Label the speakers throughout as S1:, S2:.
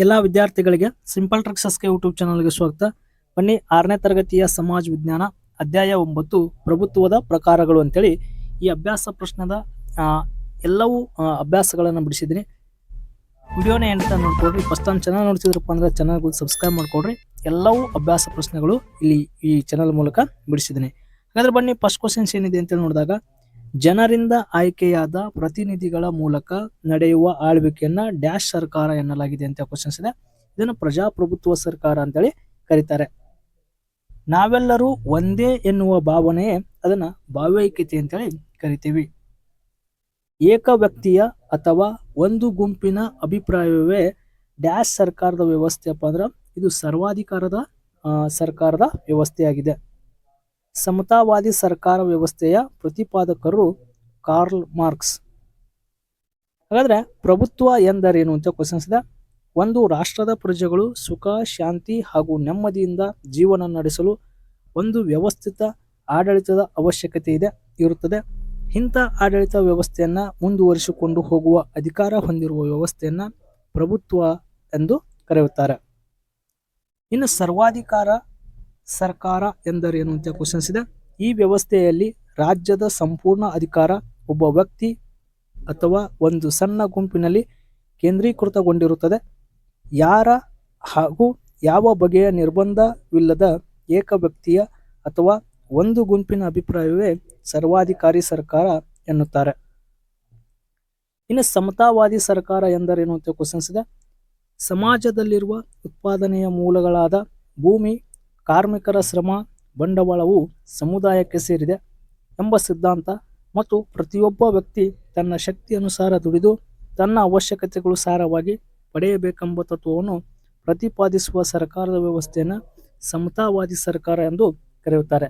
S1: ಎಲ್ಲ ವಿದ್ಯಾರ್ಥಿಗಳಿಗೆ simple ಟ್ರಕ್ಸಸ್ಗೆ YouTube ಚಾನಲ್ಗೆ ಸ್ವಾಗತ. ಬನ್ನಿ ಆರನೇ ತರಗತಿಯ ಸಮಾಜ ವಿಜ್ಞಾನ ಅಧ್ಯಾಯ ಒಂಬತ್ತು, ಪ್ರಭುತ್ವದ ಪ್ರಕಾರಗಳು ಅಂತೇಳಿ ಈ ಅಭ್ಯಾಸ ಪ್ರಶ್ನದ ಎಲ್ಲವೂ ಅಭ್ಯಾಸಗಳನ್ನು ಬಿಡಿಸಿದ್ದೀನಿ. ವಿಡಿಯೋನ ಏನಂತ ನೋಡ್ಕೊಡ್ರಿ ಫಸ್ಟ್ ಟೈಮ್ ಚಾನಲ್ ನೋಡ್ತಿದ್ರಪ್ಪ ಅಂದರೆ ಚಾನಲ್ಗೆ ಸಬ್ಸ್ಕ್ರೈಬ್ ಮಾಡ್ಕೊಡ್ರಿ. ಎಲ್ಲವೂ ಅಭ್ಯಾಸ ಪ್ರಶ್ನೆಗಳು ಇಲ್ಲಿ ಈ ಚಾನಲ್ ಮೂಲಕ ಬಿಡಿಸಿದ್ದೀನಿ. ಹಾಗಾದ್ರೆ ಬನ್ನಿ ಫಸ್ಟ್ ಕ್ವಶನ್ಸ್ ಏನಿದೆ ಅಂತೇಳಿ ನೋಡಿದಾಗ ಜನರಿಂದ ಆಯ್ಕೆಯಾದ ಪ್ರತಿನಿಧಿಗಳ ಮೂಲಕ ನಡೆಯುವ ಆಳ್ವಿಕೆಯನ್ನ ಡ್ಯಾಶ್ ಸರ್ಕಾರ ಎನ್ನಲಾಗಿದೆ ಅಂತ ಕ್ವಶನ್ಸ್ ಇದೆ. ಇದನ್ನು ಪ್ರಜಾಪ್ರಭುತ್ವ ಸರ್ಕಾರ ಅಂತೇಳಿ ಕರೀತಾರೆ. ನಾವೆಲ್ಲರೂ ಒಂದೇ ಎನ್ನುವ ಭಾವನೆಯೇ ಅದನ್ನ ಭಾವೈಕ್ಯತೆ ಅಂತೇಳಿ ಕರಿತೀವಿ. ಏಕ ವ್ಯಕ್ತಿಯ ಅಥವಾ ಒಂದು ಗುಂಪಿನ ಅಭಿಪ್ರಾಯವೇ ಡ್ಯಾಶ್ ಸರ್ಕಾರದ ವ್ಯವಸ್ಥೆಯಪ್ಪ ಅಂದ್ರೆ ಇದು ಸರ್ವಾಧಿಕಾರದ ಸರ್ಕಾರದ ವ್ಯವಸ್ಥೆಯಾಗಿದೆ. ಸಮತಾವಾದಿ ಸರ್ಕಾರ ವ್ಯವಸ್ಥೆಯ ಪ್ರತಿಪಾದಕರು ಕಾರ್ಲ್ ಮಾರ್ಕ್ಸ್. ಹಾಗಾದರೆ ಪ್ರಭುತ್ವ ಎಂದರೇನು ಅಂತ ಕ್ವಶನ್ಸ್ ಇದೆ ಒಂದು ರಾಷ್ಟ್ರದ ಪ್ರಜೆಗಳು ಸುಖ, ಶಾಂತಿ ಹಾಗೂ ನೆಮ್ಮದಿಯಿಂದ ಜೀವನ ನಡೆಸಲು ಒಂದು ವ್ಯವಸ್ಥಿತ ಆಡಳಿತದ ಅವಶ್ಯಕತೆ ಇದೆ, ಇರುತ್ತದೆ. ಇಂಥ ಆಡಳಿತ ವ್ಯವಸ್ಥೆಯನ್ನು ಮುಂದುವರಿಸಿಕೊಂಡು ಹೋಗುವ ಅಧಿಕಾರ ಹೊಂದಿರುವ ವ್ಯವಸ್ಥೆಯನ್ನು ಪ್ರಭುತ್ವ ಎಂದು ಕರೆಯುತ್ತಾರೆ. ಇನ್ನು ಸರ್ವಾಧಿಕಾರ ಸರ್ಕಾರ ಎಂದರೇನು ಅಂತ ಕ್ವಶನ್ಸ್ ಇದೆ. ಈ ವ್ಯವಸ್ಥೆಯಲ್ಲಿ ರಾಜ್ಯದ ಸಂಪೂರ್ಣ ಅಧಿಕಾರ ಒಬ್ಬ ವ್ಯಕ್ತಿ ಅಥವಾ ಒಂದು ಸಣ್ಣ ಗುಂಪಿನಲ್ಲಿ ಕೇಂದ್ರೀಕೃತಗೊಂಡಿರುತ್ತದೆ. ಯಾರ ಹಾಗೂ ಯಾವ ಬಗೆಯ ನಿರ್ಬಂಧವಿಲ್ಲದ ಏಕ ವ್ಯಕ್ತಿಯ ಅಥವಾ ಒಂದು ಗುಂಪಿನ ಅಭಿಪ್ರಾಯವೇ ಸರ್ವಾಧಿಕಾರಿ ಸರ್ಕಾರ ಎನ್ನುತ್ತಾರೆ. ಇನ್ನು ಸಮತಾವಾದಿ ಸರ್ಕಾರ ಎಂದರೇನು ಅಂತ ಕ್ವಶನ್ಸ್ ಇದೆ. ಸಮಾಜದಲ್ಲಿರುವ ಉತ್ಪಾದನೆಯ ಮೂಲಗಳಾದ ಭೂಮಿ ಕಾರ್ಮಿಕರ ಶ್ರಮ, ಬಂಡವಾಳವು ಸಮುದಾಯಕ್ಕೆ ಸೇರಿದೆ ಎಂಬ ಸಿದ್ಧಾಂತ ಮತ್ತು ಪ್ರತಿಯೊಬ್ಬ ವ್ಯಕ್ತಿ ತನ್ನ ಶಕ್ತಿಯನುಸಾರ ದುಡಿದು ತನ್ನ ಅವಶ್ಯಕತೆಗಳು ಸಾರವಾಗಿ ಪಡೆಯಬೇಕೆಂಬ ತತ್ವವನ್ನು ಪ್ರತಿಪಾದಿಸುವ ಸರ್ಕಾರದ ವ್ಯವಸ್ಥೆಯನ್ನು ಸಮತಾವಾದಿ ಸರ್ಕಾರ ಎಂದು ಕರೆಯುತ್ತಾರೆ.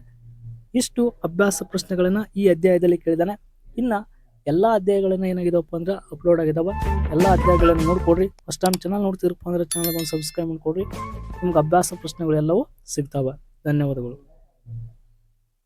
S1: ಇಷ್ಟು ಅಭ್ಯಾಸ ಪ್ರಶ್ನೆಗಳನ್ನು ಈ ಅಧ್ಯಾಯದಲ್ಲಿ ಕೇಳಿದ್ದಾನೆ ಇನ್ನು ಎಲ್ಲ ಅಧ್ಯಾಯಗಳನ್ನ ಏನಾಗಿದವಪ್ಪ ಅಂದ್ರೆ ಅಪ್ಲೋಡ್ ಆಗಿದಾವ. ಎಲ್ಲ ಅಧ್ಯಾಯಗಳನ್ನು ನೋಡ್ಕೊಡ್ರಿ. ಫಸ್ಟ್ ಟೈಮ್ ಚಾನಲ್ ನೋಡ್ತಿರಪ್ಪ ಅಂದ್ರೆ ಚಾನಲ್ ಒಂದು ಸಬ್ಸ್ಕ್ರೈಬ್ ಮಾಡ್ಕೊಡ್ರಿ. ನಿಮ್ಗೆ ಅಭ್ಯಾಸ ಪ್ರಶ್ನೆಗಳು ಎಲ್ಲವೂ ಸಿಗ್ತಾವೆ. ಧನ್ಯವಾದಗಳು.